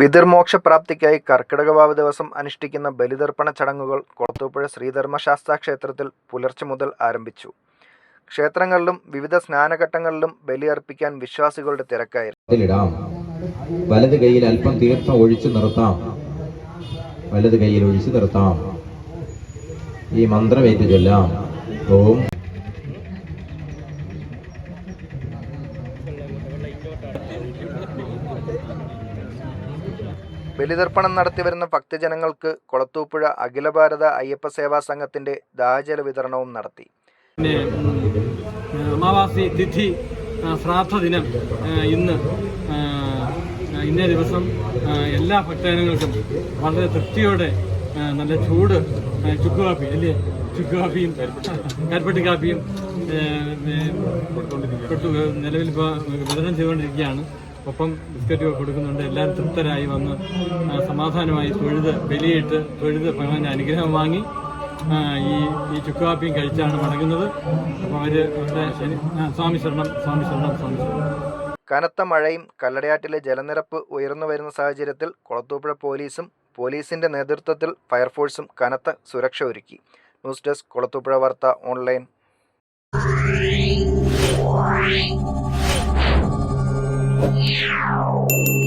പിതൃമോക്ഷപ്രാപ്തിക്കായി കർക്കിടകവാവ് ദിവസം അനുഷ്ഠിക്കുന്ന ബലിതർപ്പണ ചടങ്ങുകൾ കൊളത്തൂപ്പുഴ ശ്രീധർമ്മശാസ്താ ക്ഷേത്രത്തിൽ പുലർച്ചെ മുതൽ ആരംഭിച്ചു. ക്ഷേത്രങ്ങളിലും വിവിധ സ്നാനഘട്ടങ്ങളിലും ബലിയർപ്പിക്കാൻ വിശ്വാസികളുടെ തിരക്കായിരുന്നു. വലത് കൈയിൽ അല്പം തീർത്ഥം ഒഴിച്ചു നിർത്താം. വലത് കൈയിൽ ഒഴിച്ചു നിർത്താം. ഈ മന്ത്രമേറ്റ് ചൊല്ലാം. ഓം. ബലിതർപ്പണം നടത്തിവരുന്ന ഭക്തജനങ്ങൾക്ക് കൊളത്തൂപ്പുഴ അഖില ഭാരത അയ്യപ്പ സേവാ സംഘത്തിന്റെ ദാഹജല വിതരണവും നടത്തി. അമാവാസി തിഥി ശ്രാദ്ധ ദിനം ഇന്ന് ഇന്നേ ദിവസം എല്ലാ ഭക്തജനങ്ങൾക്കും വളരെ തൃപ്തിയോടെ നല്ല ചൂട് ചുക്കുകാപ്പി ചുക്ക് കാപ്പി അല്ലേ? ചുക്കുകാപ്പിയും കാപ്പിയും കരിപ്പട്ടി കാപ്പിയും നിലവിൽ ഇപ്പോൾ വിതരണം ചെയ്തുകൊണ്ടിരിക്കുകയാണ്. ഒപ്പം ബിസ്ക്കറ്റുകൾ കൊടുക്കുന്നുണ്ട്. എല്ലാവരും തൃപ്തരായി വന്ന് സമാധാനമായി തൊഴുത് ബലിയിട്ട് തൊഴുത് ഭഗവാന്റെ അനുഗ്രഹം വാങ്ങി ഈ ഈ ചുക്കാപ്പിയും കഴിച്ചാണ് മടങ്ങുന്നത്. അപ്പോൾ അവർ സ്വാമി ശരണം സ്വാമി ശരണം സ്വാമി ശരണം. കനത്ത മഴയും കല്ലടയാറ്റിലെ ജലനിരപ്പ് ഉയർന്നു വരുന്ന സാഹചര്യത്തിൽ കൊളത്തൂപ്പുഴ പോലീസും പോലീസിന്റെ നേതൃത്വത്തിൽ ഫയർഫോഴ്സും കനത്ത സുരക്ഷ ഒരുക്കി. ന്യൂസ് ഡെസ്ക് കൊളത്തൂപ്പുഴ വാർത്ത ഓൺലൈൻ. Wow.